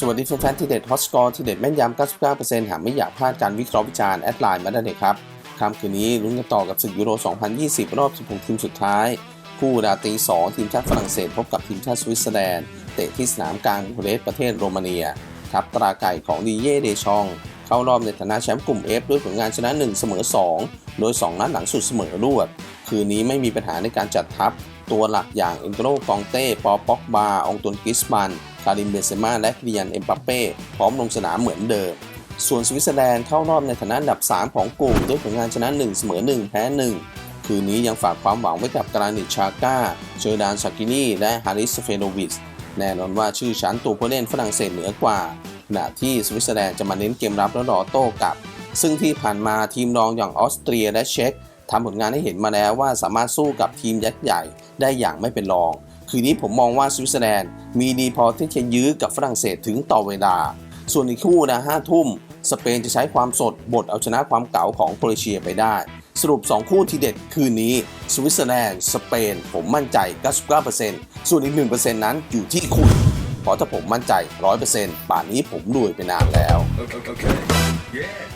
สวัสดีแฟนๆที่เด็ดฮอตสกอร์ที่เด็ดแม่นยำ 99%หากไม่อยากพลาดการวิเคราะห์วิจารณ์แอดไลน์มาได้เลยครับค่ำคืนนี้ลุ้นกันต่อกับศึกยูโร 2020 รอบ 16 ทีมสุดท้าย คู่ราตี 2 ทีมชาติฝรั่งเศสพบกับทีมชาติสวิตเซอร์แลนด์เตะที่สนามกลางบูเรสประเทศโรมาเนีย ทัพตราไก่ของดีเย่เดชอง เข้ารอบในฐานะแชมป์กลุ่ม F ด้วยผลงานชนะ 1 เสมอ 2 โดย 2 นัดหลังสุดเสมอรวด คืนนี้ไม่มีปัญหาในการจัดทัพ ตัวหลักอย่างเอ็นโกโลกองเต้ปอป็อกบาองตุนกิสมันคาริมเบเซม่าและกิยันเอ็มบัปเป้พร้อมลงสนามเหมือนเดิม ส่วนสวิตเซอร์แลนด์เข้ารอบในฐานะอันดับ 3 ของกลุ่มด้วยผลงานชนะ 1 เสมอ 1 แพ้ 1 คืนนี้ยังฝากความหวังไว้กับกรานิชชาก้าเชอร์ดานซากินีและฮาริสเฟโนวิชแน่นอนว่าชื่อชั้นตัวผู้เล่นฝรั่งเศสเหนือกว่าขณะที่สวิตเซอร์แลนด์จะมาเน้นเกมรับและรอโต้กลับ ซึ่งที่ผ่านมาทีมรองอย่างออสเตรียและเช็ก ทำผลงานให้เห็นมาแล้วว่าสามารถสู้กับทีมยักษ์ใหญ่ได้อย่างไม่เป็นรอง คืนนี้ผมมองว่าสวิตเซอร์แลนด์มีดีพอที่จะยื้อกับฝรั่งเศสถึงต่อเวลา ส่วนอีกคู่นะห้าทุ่ม สเปนจะใช้ความสดบทเอาชนะความเก๋าของโครเอเชียไปได้ สรุป 2 คู่ที่เด็ดคืนนี้สวิตเซอร์แลนด์สเปน ผมมั่นใจ 99%ส่วนอีก 1%นั้นอยู่ที่คุณเพราะถ้าผมมั่นใจ 100%ป่านนี้ผมรวยไปนานแล้ว Okay. okay. Yeah.